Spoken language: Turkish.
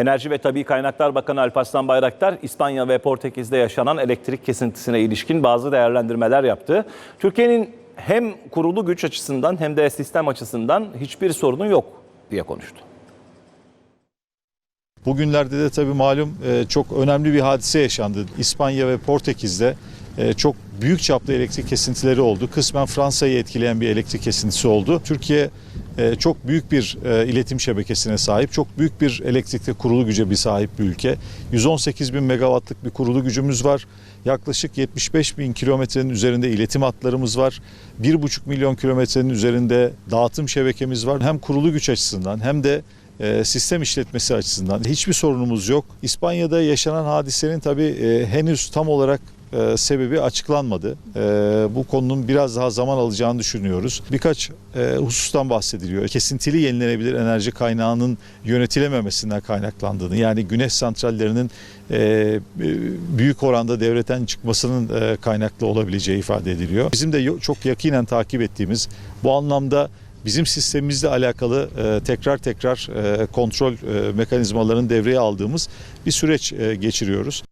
Enerji ve Tabi Kaynaklar Bakanı Alparslan Bayraktar, İspanya ve Portekiz'de yaşanan elektrik kesintisine ilişkin bazı değerlendirmeler yaptı. Türkiye'nin hem kurulu güç açısından hem de sistem açısından hiçbir sorunu yok diye konuştu. Bugünlerde de tabii malum e, çok önemli bir hadise yaşandı. İspanya ve Portekiz'de e, çok büyük çaplı elektrik kesintileri oldu. Kısmen Fransa'yı etkileyen bir elektrik kesintisi oldu. Türkiye çok büyük bir e, iletim şebekesine sahip, çok büyük bir elektrikte kurulu güce bir sahip bir ülke. 118 bin megawattlık bir kurulu gücümüz var. Yaklaşık 75 bin kilometrenin üzerinde iletim hatlarımız var. 1,5 milyon kilometrenin üzerinde dağıtım şebekemiz var. Hem kurulu güç açısından hem de e, sistem işletmesi açısından hiçbir sorunumuz yok. İspanya'da yaşanan hadisenin tabii e, henüz tam olarak e, sebebi açıklanmadı. E, bu konunun biraz daha zaman alacağını düşünüyoruz. Birkaç e, husustan bahsediliyor. Kesintili yenilenebilir enerji kaynağının yönetilememesinden kaynaklandığını yani güneş santrallerinin e, büyük oranda devretten çıkmasının e, kaynaklı olabileceği ifade ediliyor. Bizim de çok yakinen takip ettiğimiz bu anlamda bizim sistemimizle alakalı e, tekrar tekrar e, kontrol e, mekanizmalarını devreye aldığımız bir süreç e, geçiriyoruz.